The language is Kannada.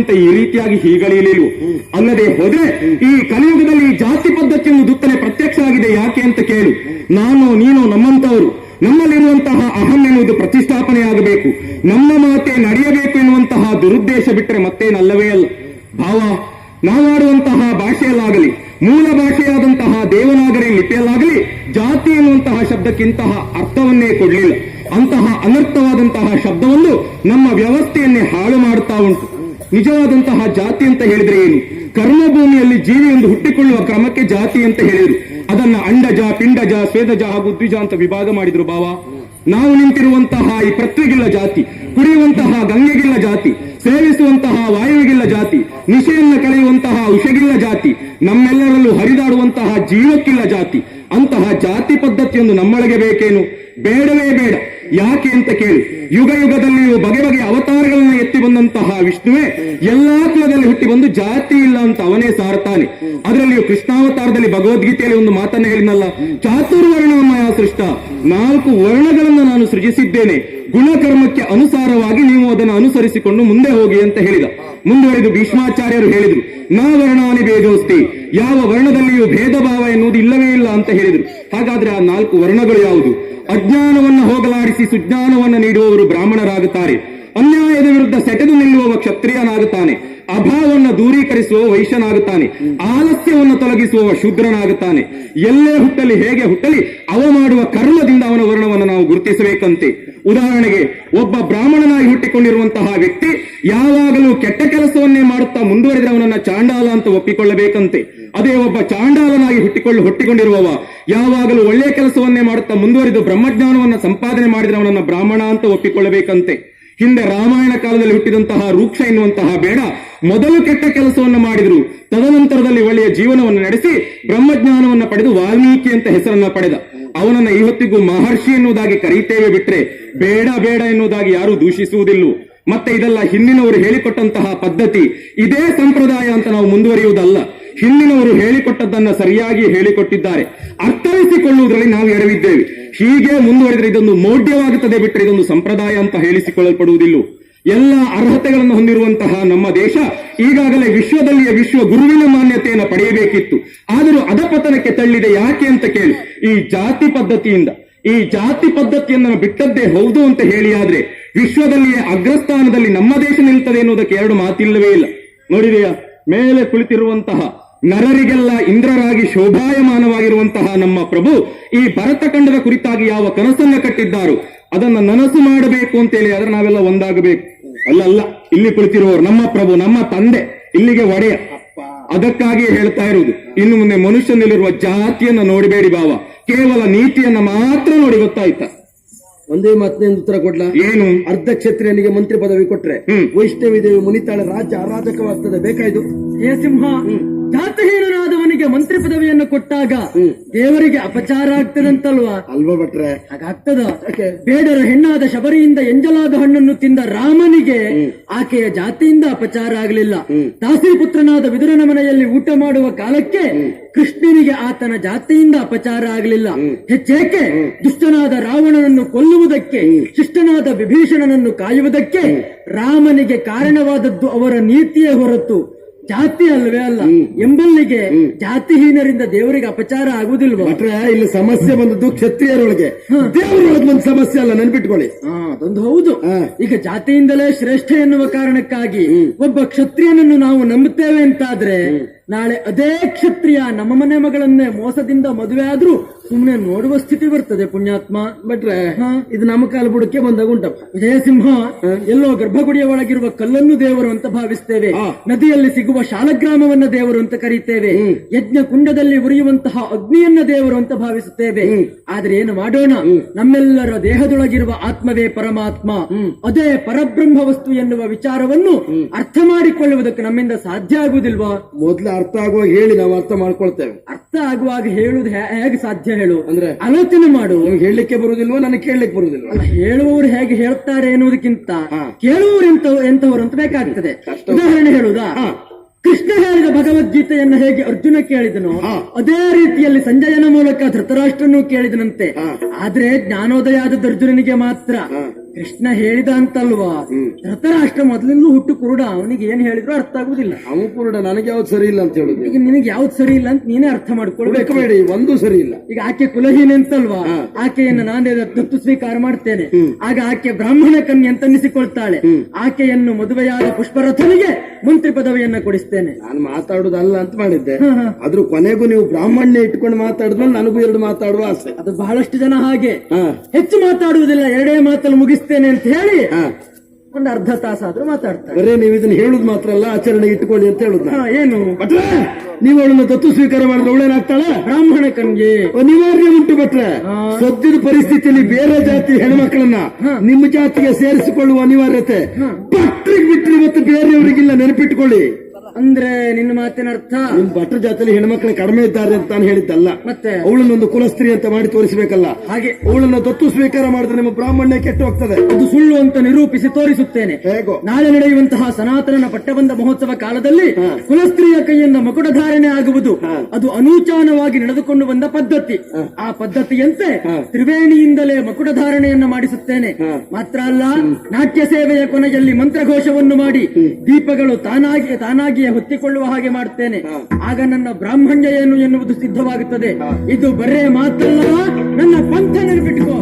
ಅಂತ ಈ ರೀತಿಯಾಗಿ ಹೀಗಳಿಯಲಿಲ್ಲ ಅಲ್ಲದೆ ಹೋದ್ರೆ ಈ ಕಲಿಯುಗದಲ್ಲಿ ಜಾತಿ ಪದ್ಧತಿ ದುತ್ತನೆ ಪ್ರತ್ಯಕ್ಷ ಆಗಿದೆ ಯಾಕೆ ಅಂತ ಕೇಳು. ನಾನು, ನೀನು ನಮ್ಮಂತವರು ನಮ್ಮಲ್ಲಿರುವಂತಹ ಅಹಂ ಎನ್ನುವುದು ಪ್ರತಿಷ್ಠಾಪನೆಯಾಗಬೇಕು. ನಮ್ಮ ಮಾತೆ ನಡೆಯಬೇಕು ಎನ್ನುವಂತಹ ದುರುದ್ದೇಶ ಬಿಟ್ಟರೆ ಮತ್ತೇನಲ್ಲವೇ ಅಲ್ಲ. ಭಾವ ನಾವಾಡುವಂತಹ ಭಾಷೆಯಲ್ಲಾಗಲಿ, ಮೂಲ ಭಾಷೆಯಾದಂತಹ ದೇವನಾಗರಿ ಲಿಪಿಯಲ್ಲಾಗಲಿ, ಜಾತಿ ಎನ್ನುವಂತಹ ಶಬ್ದಕ್ಕಿಂತಹ ಅರ್ಥವನ್ನೇ ಕೊಡಲಿಲ್ಲ. ಅಂತಹ ಅನರ್ಥವಾದಂತಹ ಶಬ್ದವನ್ನು ನಮ್ಮ ವ್ಯವಸ್ಥೆಯನ್ನೇ ಹಾಳು ಮಾಡುತ್ತಾ ಉಂಟು. ನಿಜವಾದಂತಹ ಜಾತಿ ಅಂತ ಹೇಳಿದ್ರೆ ಏನು? ಕರ್ಮಭೂಮಿಯಲ್ಲಿ ಜೀವಿಯೊಂದು ಹುಟ್ಟಿಕೊಳ್ಳುವ ಕ್ರಮಕ್ಕೆ ಜಾತಿ ಅಂತ ಹೇಳಿದ್ರು. ಅದನ್ನ ಅಂಡಜ, ಪಿಂಡಜ, ಸ್ವೇದಜ ಹಾಗೂ ದ್ವಿಜ ಅಂತ ವಿಭಾಗ ಮಾಡಿದ್ರು ಬಾವ. ನಾವು ನಿಂತಿರುವಂತಹ ಈ ಪೃಥ್ವಿಗಿಲ್ಲ ಜಾತಿ, ಕುಡಿಯುವಂತಹ ಗಂಗೆಗಿಲ್ಲ ಜಾತಿ, ಸೇವಿಸುವಂತಹ ವಾಯುವಿಗಿಲ್ಲ ಜಾತಿ ನಿಶೆಯನ್ನ ಕಳೆಯುವಂತಹ ಉಷಗಿಲ್ಲ ಜಾತಿ, ನಮ್ಮೆಲ್ಲರಲ್ಲೂ ಹರಿದಾಡುವಂತಹ ಜೀವಕ್ಕಿಲ್ಲ ಜಾತಿ, ಅಂತಹ ಜಾತಿ ಪದ್ಧತಿಯೊಂದು ನಮ್ಮೊಳಗೆ ಬೇಕೇನು? ಬೇಡವೇ ಬೇಡ. ಯಾಕೆ ಅಂತ ಕೇಳಿ. ಯುಗ ಯುಗದಲ್ಲಿ ಬಗೆ ಬಗೆಯ ಅವತಾರಗಳನ್ನು ಎತ್ತಿ ಬಂದಂತಹ ವಿಷ್ಣುವೆ ಎಲ್ಲಾ ಕುಲದಲ್ಲಿ ಹುಟ್ಟಿ ಬಂದು ಜಾತಿ ಇಲ್ಲ ಅಂತ ಅವನೇ ಸಾರ್ತಾನೆ. ಅದರಲ್ಲಿಯೂ ಕೃಷ್ಣಾವತಾರದಲ್ಲಿ ಭಗವದ್ಗೀತೆಯಲ್ಲಿ ಒಂದು ಮಾತನ್ನ ಹೇಳಿನಲ್ಲ ಚಾತುರ್ವರ್ಣಮಯ ಸೃಷ್ಟ? ನಾಲ್ಕು ವರ್ಣಗಳನ್ನು ನಾನು ಸೃಜಿಸಿದ್ದೇನೆ. ಗುಣಕರ್ಮಕ್ಕೆ ಅನುಸಾರವಾಗಿ ನೀವು ಅದನ್ನು ಅನುಸರಿಸಿಕೊಂಡು ಮುಂದೆ ಹೋಗಿ ಅಂತ ಹೇಳಿದ. ಮುಂದುವರೆದು ಭೀಷ್ಮಾಚಾರ್ಯರು ಹೇಳಿದರು. ನ ವರ್ಣಾನಿ ಭೇದೋಸ್ತಿ ಯಾವ ವರ್ಣದಲ್ಲಿಯೂ ಭೇದ ಭಾವ ಎನ್ನುವುದು ಇಲ್ಲವೇ ಇಲ್ಲ ಅಂತ ಹೇಳಿದರು. ಹಾಗಾದ್ರೆ ಆ ನಾಲ್ಕು ವರ್ಣಗಳು ಯಾವುದು? ಅಜ್ಞಾನವನ್ನು ಹೋಗಲಾಡಿಸಿ ಸುಜ್ಞಾನವನ್ನು ನೀಡುವವರು ಬ್ರಾಹ್ಮಣರಾಗುತ್ತಾರೆ. ಅನ್ಯಾಯದ ವಿರುದ್ಧ ಸೆಟೆದು ನಿಲ್ಲುವವ ಕ್ಷತ್ರಿಯನಾಗುತ್ತಾನೆ. ಅಭಾವವನ್ನು ದೂರೀಕರಿಸುವ ವೈಶ್ಯನಾಗುತ್ತಾನೆ. ಆಲಸ್ಯವನ್ನು ತೊಲಗಿಸುವವ ಶೂದ್ರನಾಗುತ್ತಾನೆ. ಎಲ್ಲೇ ಹುಟ್ಟಲಿ, ಹೇಗೆ ಹುಟ್ಟಲಿ, ಅವ ಮಾಡುವ ಕರ್ಮದಿಂದ ಅವನ ವರ್ಣವನ್ನು ನಾವು ಗುರುತಿಸಬೇಕಂತೆ. ಉದಾಹರಣೆಗೆ, ಒಬ್ಬ ಬ್ರಾಹ್ಮಣನಾಗಿ ಹುಟ್ಟಿಕೊಂಡಿರುವಂತಹ ವ್ಯಕ್ತಿ ಯಾವಾಗಲೂ ಕೆಟ್ಟ ಕೆಲಸವನ್ನೇ ಮಾಡುತ್ತಾ ಮುಂದುವರೆದ್ರೆ ಅವನನ್ನ ಚಾಂಡಾಲ ಅಂತ ಒಪ್ಪಿಕೊಳ್ಳಬೇಕಂತೆ. ಅದೇ ಒಬ್ಬ ಚಾಂಡಾಲನಾಗಿ ಹುಟ್ಟಿಕೊಳ್ಳು, ಹುಟ್ಟಿಕೊಂಡಿರುವವ ಯಾವಾಗಲೂ ಒಳ್ಳೆಯ ಕೆಲಸವನ್ನೇ ಮಾಡುತ್ತಾ ಮುಂದುವರಿದು ಬ್ರಹ್ಮಜ್ಞಾನವನ್ನ ಸಂಪಾದನೆ ಮಾಡಿದ್ರೆ ಅವನನ್ನ ಬ್ರಾಹ್ಮಣ ಅಂತ ಒಪ್ಪಿಕೊಳ್ಳಬೇಕಂತೆ. ಹಿಂದೆ ರಾಮಾಯಣ ಕಾಲದಲ್ಲಿ ಹುಟ್ಟಿದಂತಹ ರೂಕ್ಷ ಎನ್ನುವಂತಹ ಬೇಡ, ಮೊದಲು ಕೆಟ್ಟ ಕೆಲಸವನ್ನು ಮಾಡಿದ್ರು, ತದನಂತರದಲ್ಲಿ ಒಳ್ಳೆಯ ಜೀವನವನ್ನು ನಡೆಸಿ ಬ್ರಹ್ಮಜ್ಞಾನವನ್ನು ಪಡೆದು ವಾಲ್ಮೀಕಿ ಅಂತ ಹೆಸರನ್ನ ಪಡೆದ. ಅವನನ್ನ ಇವತ್ತಿಗೂ ಮಹರ್ಷಿ ಎನ್ನುವುದಾಗಿ ಕರೀತೇವೆ ಬಿಟ್ರೆ ಬೇಡ ಬೇಡ ಎನ್ನುವುದಾಗಿ ಯಾರೂ ದೂಷಿಸುವುದಿಲ್ಲ. ಮತ್ತೆ ಇದೆಲ್ಲ ಹಿಂದಿನವರು ಹೇಳಿಕೊಟ್ಟಂತಹ ಪದ್ಧತಿ. ಇದೇ ಸಂಪ್ರದಾಯ ಅಂತ ನಾವು ಮುಂದುವರಿಯುವುದಲ್ಲ. ಹಿಂದಿನವರು ಹೇಳಿಕೊಟ್ಟದ್ದನ್ನ ಸರಿಯಾಗಿ ಹೇಳಿಕೊಟ್ಟಿದ್ದಾರೆ. ಅರ್ಥೈಸಿಕೊಳ್ಳುವುದರಲ್ಲಿ ನಾವು ಎರವಿದ್ದೇವೆ. ಹೀಗೆ ಮುಂದುವರೆದರೆ ಇದೊಂದು ಮೌಢ್ಯವಾಗುತ್ತದೆ ಬಿಟ್ಟರೆ ಇದೊಂದು ಸಂಪ್ರದಾಯ ಅಂತ ಹೇಳಿಸಿಕೊಳ್ಳಲ್ಪಡುವುದಿಲ್ಲ. ಎಲ್ಲ ಅರ್ಹತೆಗಳನ್ನು ಹೊಂದಿರುವಂತಹ ನಮ್ಮ ದೇಶ ಈಗಾಗಲೇ ವಿಶ್ವದಲ್ಲಿಯ ವಿಶ್ವ ಗುರುವಿನ ಮಾನ್ಯತೆಯನ್ನು ಪಡೆಯಬೇಕಿತ್ತು. ಆದರೂ ಅಧಪತನಕ್ಕೆ ತಳ್ಳಿದೆ ಯಾಕೆ ಅಂತ ಕೇಳಿ. ಈ ಜಾತಿ ಪದ್ಧತಿಯಿಂದ. ಈ ಜಾತಿ ಪದ್ಧತಿಯನ್ನು ಬಿಟ್ಟದ್ದೇ ಹೌದು ಅಂತ ಹೇಳಿ ಆದ್ರೆ ವಿಶ್ವದಲ್ಲಿಯೇ ಅಗ್ರಸ್ಥಾನದಲ್ಲಿ ನಮ್ಮ ದೇಶ ನಿಲ್ತದೆ ಎನ್ನುವುದಕ್ಕೆ ಎರಡು ಮಾತಿಲ್ಲವೇ ಇಲ್ಲ. ನೋಡಿದೆಯಾ? ಮೇಲೆ ಕುಳಿತಿರುವಂತಹ ನರರಿಗೆಲ್ಲ ಇಂದ್ರರಾಗಿ ಶೋಭಾಯಮಾನವಾಗಿರುವಂತಹ ನಮ್ಮ ಪ್ರಭು ಈ ಭರತಖಂಡದ ಕುರಿತಾಗಿ ಯಾವ ಕನಸನ್ನ ಕಟ್ಟಿದ್ದಾರೋ ಅದನ್ನ ನನಸು ಮಾಡಬೇಕು ಅಂತೇಳಿ ಆದ್ರೆ ನಾವೆಲ್ಲ ಒಂದಾಗಬೇಕು. ಅಲ್ಲ ಅಲ್ಲ ಇಲ್ಲಿ ಕುಳಿತಿರುವವರು ನಮ್ಮ ಪ್ರಭು, ನಮ್ಮ ತಂದೆ, ಇಲ್ಲಿಗೆ ಒಡೆಯ. ಅದಕ್ಕಾಗಿಯೇ ಹೇಳ್ತಾ ಇರುವುದು, ಇನ್ನು ಮುಂದೆ ಮನುಷ್ಯನಲ್ಲಿರುವ ಜಾತಿಯನ್ನ ನೋಡಬೇಡಿ ಬಾವ. ಕೇವಲ ನೀತಿಯನ್ನ ಮಾತ್ರ ನೋಡಿ ಗೊತ್ತಾಯ್ತಾ? ಒಂದೇ ಮಾತಿನಿಂದ ಉತ್ತರ ಕೊಡ್ಲಾ? ಏನು? ಅರ್ಧ ಕ್ಷತ್ರಿಯನಿಗೆ ಮಂತ್ರಿ ಪದವಿ ಕೊಟ್ರೆ. ವೈಷ್ಣವಿ ದೇವಿ ಮುನಿತಾಳ ರಾಜ್ಯ ಅರಾಜಕವಾಗ್ತದೆ ಬೇಕಾಯ್ತು? ಏ ಸಿಂಹ ಜಾತಹೀನನಾದವನಿಗೆ ಮಂತ್ರಿ ಪದವಿಯನ್ನು ಕೊಟ್ಟಾಗ. ದೇವರಿಗೆ ಅಪಚಾರ ಆಗ್ತದಂತಲ್ವಾ? ಅಲ್ವಾ ಭಟ್ರೆ. ಹಾಗಾಗ್ತದ ಬೇಡರ ಹೆಣ್ಣಾದ ಶಬರಿಯಿಂದ ಎಂಜಲಾದ ಹಣ್ಣನ್ನು ತಿಂದ ರಾಮನಿಗೆ ಆಕೆಯ ಜಾತಿಯಿಂದ ಅಪಚಾರ ಆಗಲಿಲ್ಲ. ದಾಸಿ ಪುತ್ರನಾದ ವಿದುರನ ಮನೆಯಲ್ಲಿ ಊಟ ಮಾಡುವ ಕಾಲಕ್ಕೆ ಕೃಷ್ಣನಿಗೆ ಆತನ ಜಾತಿಯಿಂದ ಅಪಚಾರ ಆಗಲಿಲ್ಲ. ಹೆಚ್ಚೇಕೆ ದುಷ್ಟನಾದ ರಾವಣನನ್ನು ಕೊಲ್ಲುವುದಕ್ಕೆ ಶಿಷ್ಟನಾದ ವಿಭೀಷಣನನ್ನು ಕಾಯುವುದಕ್ಕೆ ರಾಮನಿಗೆ ಕಾರಣವಾದದ್ದು ಅವರ ನೀತಿಯೇ ಹೊರತು. ಜಾತಿ ಅಲ್ವೇ ಅಲ್ಲ. ಎಂಬಲ್ಲಿಗೆ ಜಾತಿಹೀನರಿಂದ ದೇವರಿಗೆ ಅಪಚಾರ ಆಗುದಿಲ್ವಾ? ಭಟ್ರೆ ಇಲ್ಲಿ ಸಮಸ್ಯೆ ಬಂದದ್ದು ಕ್ಷತ್ರಿಯರೊಳಗೆ. ದೇವರೊಳಗೆ ಒಂದು ಸಮಸ್ಯೆ ಅಲ್ಲ ನೆನ್ಪಿಟ್ಕೊಳ್ಳಿ. ಅದೊಂದು ಹೌದು. ಈಗ ಜಾತಿಯಿಂದಲೇ ಶ್ರೇಷ್ಠ ಎನ್ನುವ ಕಾರಣಕ್ಕಾಗಿ ಒಬ್ಬ ಕ್ಷತ್ರಿಯನನ್ನು ನಾವು ನಂಬುತ್ತೇವೆ ಅಂತಾದ್ರೆ ನಾಳೆ ಅದೇ ಕ್ಷತ್ರಿಯ ನಮ್ಮ ಮನೆ ಮಗಳನ್ನೇ ಮೋಸದಿಂದ ಮದುವೆ ಆದ್ರೂ ಸುಮ್ಮನೆ ನೋಡುವ ಸ್ಥಿತಿ ಬರ್ತದೆ ಪುಣ್ಯಾತ್ಮ. ಬಟ್ರೆ. ಇದು ನಮ್ಮ ಕಾಲ ಬುಡಕ್ಕೆ ಬಂದಾಗ ಉಂಟಪ್ಪ ವಿಜಯಸಿಂಹ ಎಲ್ಲೋ ಗರ್ಭಗುಡಿಯ ಒಳಗಿರುವ ಕಲ್ಲನ್ನು ದೇವರು ಅಂತ ಭಾವಿಸ್ತೇವೆ. ನದಿಯಲ್ಲಿ ಸಿಗುವ ಶಾಲಗ್ರಾಮವನ್ನ ದೇವರು ಅಂತ ಕರೀತೇವೆ. ಯಜ್ಞ ಕುಂಡದಲ್ಲಿ ಉರಿಯುವಂತಹ ಅಗ್ನಿಯನ್ನ ದೇವರು ಅಂತ ಭಾವಿಸುತ್ತೇವೆ. ಆದ್ರೆ ಏನು ಮಾಡೋಣ? ನಮ್ಮೆಲ್ಲರ ದೇಹದೊಳಗಿರುವ ಆತ್ಮವೇ ಪರಮಾತ್ಮ. ಅದೇ ಪರಬ್ರಹ್ಮ ವಸ್ತು ಎನ್ನುವ ವಿಚಾರವನ್ನು ಅರ್ಥ ಮಾಡಿಕೊಳ್ಳುವುದಕ್ಕೆ ನಮ್ಮಿಂದ ಸಾಧ್ಯ ಆಗುವುದಿಲ್ವಾ? ಮೊದ್ಲು ಅರ್ಥ ಆಗುವಾಗ ಹೇಳಿ ನಾವು ಅರ್ಥ ಮಾಡ್ಕೊಳ್ತೇವೆ. ಅರ್ಥ ಆಗುವಾಗ ಹೇಳುದು ಹೇಗೆ ಸಾಧ್ಯ ಹೇಳು? ಅಂದ್ರೆ? ಆಲೋಚನೆ ಮಾಡು. ನಿಮ್ಗೆ ಹೇಳಲಿಕ್ಕೆ ಬರುವುದಿಲ್ವೋ ನನಗೆ ಕೇಳಲಿಕ್ಕೆ ಬರುವುದಿಲ್ಲ ಅಲ್ಲ ಹೇಳುವವರು ಹೇಗೆ ಹೇಳ್ತಾರೆ ಎನ್ನುವುದಕ್ಕಿಂತ. ಕೇಳುವವರು ಎಂತ ಎಂತವರು ಅಂತ ಬೇಕಾಗ್ತದೆ. ಉದಾಹರಣೆ ಹೇಳುದಾ ಕೃಷ್ಣ ಹೇಳಿದ ಭಗವದ್ಗೀತೆಯನ್ನು ಹೇಗೆ ಅರ್ಜುನ ಕೇಳಿದನು ಅದೇ ರೀತಿಯಲ್ಲಿ ಸಂಜಯನ ಮೂಲಕ ಧೃತರಾಷ್ಟ್ರನು ಕೇಳಿದನಂತೆ. ಆದ್ರೆ ಜ್ಞಾನೋದಯ ಆದದ್ದು ಅರ್ಜುನನಿಗೆ ಮಾತ್ರ. ಕೃಷ್ಣ ಹೇಳಿದ ಅಂತಲ್ವಾ? ಧೃತರಾಷ್ಟ್ರ ಮೊದಲಿಂದ ಹುಟ್ಟು ಕುರುಡ. ಅವನಿಗೆ ಏನ್ ಹೇಳಿದ್ರು ಅರ್ಥ ಆಗುದಿಲ್ಲ. ಅವನು ಕುರುಡ ನನಗೆ ಯಾವ್ದು ಸರಿ ಇಲ್ಲ ಅಂತ ಹೇಳುದು? ಈಗ ನಿನಗೆ ಯಾವ್ದು ಸರಿ ಇಲ್ಲ ಅಂತ ನೀನೇ ಅರ್ಥ ಮಾಡ್ಕೊಳ್ಬೇಕು. ಬೇಡಿ ಒಂದು ಸರಿ ಇಲ್ಲ. ಈಗ ಆಕೆ ಕುಲಹೀನ ಅಂತಲ್ವಾ? ಆಕೆಯನ್ನು ನಾನೇ ದತ್ತು ಸ್ವೀಕಾರ ಮಾಡ್ತೇನೆ. ಆಗ ಆಕೆ ಬ್ರಾಹ್ಮಣ ಕನ್ಯೆ ಅಂತ ಅನ್ನಿಸಿಕೊಳ್ತಾಳೆ. ಆಕೆಯನ್ನು ಮದುವೆಯಾದ ಪುಷ್ಪರಥನಿಗೆ ಮಂತ್ರಿ ಪದವಿಯನ್ನ ಕೊಡಿಸ್ತೇನೆ. ನಾನು ಮಾತಾಡುದಲ್ಲ ಅಂತ ಮಾಡಿದ್ದೆ. ಆದ್ರೂ ಕೊನೆಗೂ ನೀವು ಬ್ರಾಹ್ಮಣ್ಯ ಇಟ್ಕೊಂಡು ಮಾತಾಡಿದ್ಮೇಲೆ ನನಗೂ ಎರಡು ಮಾತಾಡುವ ಆಸೆ. ಅದು ಬಹಳಷ್ಟು ಜನ ಹಾಗೆ. ಹೆಚ್ಚು ಮಾತಾಡುವುದಿಲ್ಲ ಎರಡೇ ಮಾತಲ್ಲಿ ಮುಗಿಸ್ತೇನೆ ಅಂತ ಹೇಳಿ ಒಂದ್ ಅರ್ಧ ತಾಸಾದ್ರೂ ಮಾತಾಡ್ತಾರೆ. ಬರೇ ನೀವು ಇದನ್ನ ಹೇಳುದು ಮಾತ್ರ ಅಲ್ಲ ಆಚರಣೆ ಇಟ್ಕೊಳ್ಳಿ ಅಂತ ಹೇಳುದು ಹಾ, ಏನು? ಭಟ್ರೆ ನೀವು ಅವಳನ್ನ ದತ್ತು ಸ್ವೀಕಾರ ಮಾಡಿದ್ರೆ ಒಳ್ಳೇನಾಗ್ತಾಳ ಬ್ರಾಹ್ಮಣ ಕಣ್ಗೆ. ಅನಿವಾರ್ಯ ಉಂಟು ಭಟ್ರೆ. ಸದ್ಯದ ಪರಿಸ್ಥಿತಿಯಲ್ಲಿ ಬೇರೆ ಜಾತಿ ಹೆಣ್ಮಕ್ಳನ್ನ ನಿಮ್ಮ ಜಾತಿಗೆ ಸೇರಿಸಿಕೊಳ್ಳುವ ಅನಿವಾರ್ಯತೆ. ಭಟ್ರಿಗೆ ಬಿಟ್ರಿ ಇವತ್ತು ಬೇರೆಯವರಿಗಿಲ್ಲ ನೆನಪಿಟ್ಕೊಳ್ಳಿ. ಅಂದ್ರೆ ನಿನ್ನ ಮಾತಿನ ಅರ್ಥ? ನಿಮ್ ಭಟ್ರ ಜಾತಿಯಲ್ಲಿ ಹೆಣ್ಮಕ್ಳು ಕಡಿಮೆ ಇದ್ದಾರೆ ಅಂತ ನಾನು ಹೇಳಿದ್ದಲ್ಲ. ಮತ್ತೆ? ಅವಳನ್ನೊಂದು ಕುಲಸ್ತ್ರೀ ಅಂತ ಮಾಡಿ ತೋರಿಸಬೇಕಲ್ಲ. ಹಾಗೆ. ಅವಳನ್ನ ದತ್ತು ಸ್ವೀಕಾರ ಮಾಡಿದ್ರೆ ನಿಮ್ಮ ಬ್ರಾಹ್ಮಣ್ಯ ಕೆಟ್ಟು ಹೋಗ್ತದೆ. ಅದು ಸುಳ್ಳು ಅಂತ ನಿರೂಪಿಸಿ ತೋರಿಸುತ್ತೇನೆ. ಹೇಗೋ? ನಾಳೆ ನಡೆಯುವಂತಹ ಸನಾತನನ ಪಟ್ಟಬಂಧ ಮಹೋತ್ಸವ ಕಾಲದಲ್ಲಿ ಕುಲಸ್ತ್ರೀಯ ಕೈಯಿಂದ ಮಕುಟಧಾರಣೆ ಆಗುವುದು. ಅದು ಅನೂಚಾನವಾಗಿ ನಡೆದುಕೊಂಡು ಬಂದ ಪದ್ಧತಿ. ಆ ಪದ್ಧತಿಯಂತೆ ತ್ರಿವೇಣಿಯಿಂದಲೇ ಮಕುಟಧಾರಣೆಯನ್ನ ಮಾಡಿಸುತ್ತೇನೆ. ಮಾತ್ರ ಅಲ್ಲ ನಾಟ್ಯ ಸೇವೆಯ ಕೊನೆಯಲ್ಲಿ ಮಂತ್ರಘೋಷವನ್ನು ಮಾಡಿ ದೀಪಗಳು ತಾನಾಗಿ ತಾನಾಗಿಯೇ ಹೊತ್ತಿಕೊಳ್ಳುವ ಹಾಗೆ ಮಾಡುತ್ತೇನೆ. ಆಗ ನನ್ನ ಬ್ರಾಹ್ಮಣ್ಯ ಏನು ಎನ್ನುವುದು ಸಿದ್ಧವಾಗುತ್ತದೆ. ಇದು ಬರೇ ಮಾತಲ್ಲ. ನನ್ನ ಪಂಥ ನೆನಪಿಟ್ಟುಕೋ